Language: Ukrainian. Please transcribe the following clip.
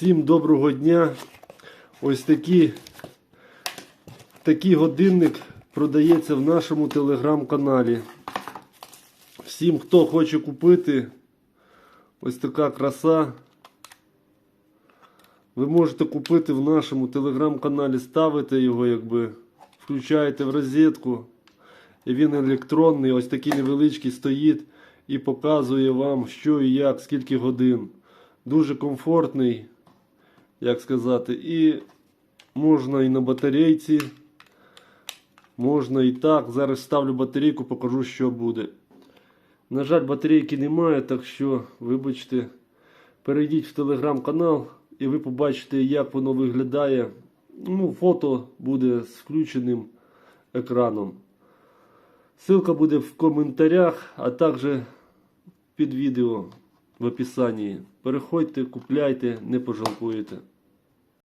Всім доброго дня. Ось такі, такий годинник продається в нашому телеграм-каналі. Всім, хто хоче купити, ось така краса. Ви можете купити в нашому телеграм-каналі, ставите його, якби, включаєте в розетку. І він електронний, ось такий невеличкий стоїть і показує вам, що і як, скільки годин. Дуже комфортний, як сказати, і можна і на батарейці, можна і так. Зараз ставлю батарейку, покажу, що буде. На жаль, батарейки немає, так що, вибачте, перейдіть в телеграм-канал і ви побачите, як воно виглядає. Ну, фото буде з включеним екраном. Ссылка буде в коментарях, а також під відео в описанні. Переходьте, купляйте, не пожалкуєте.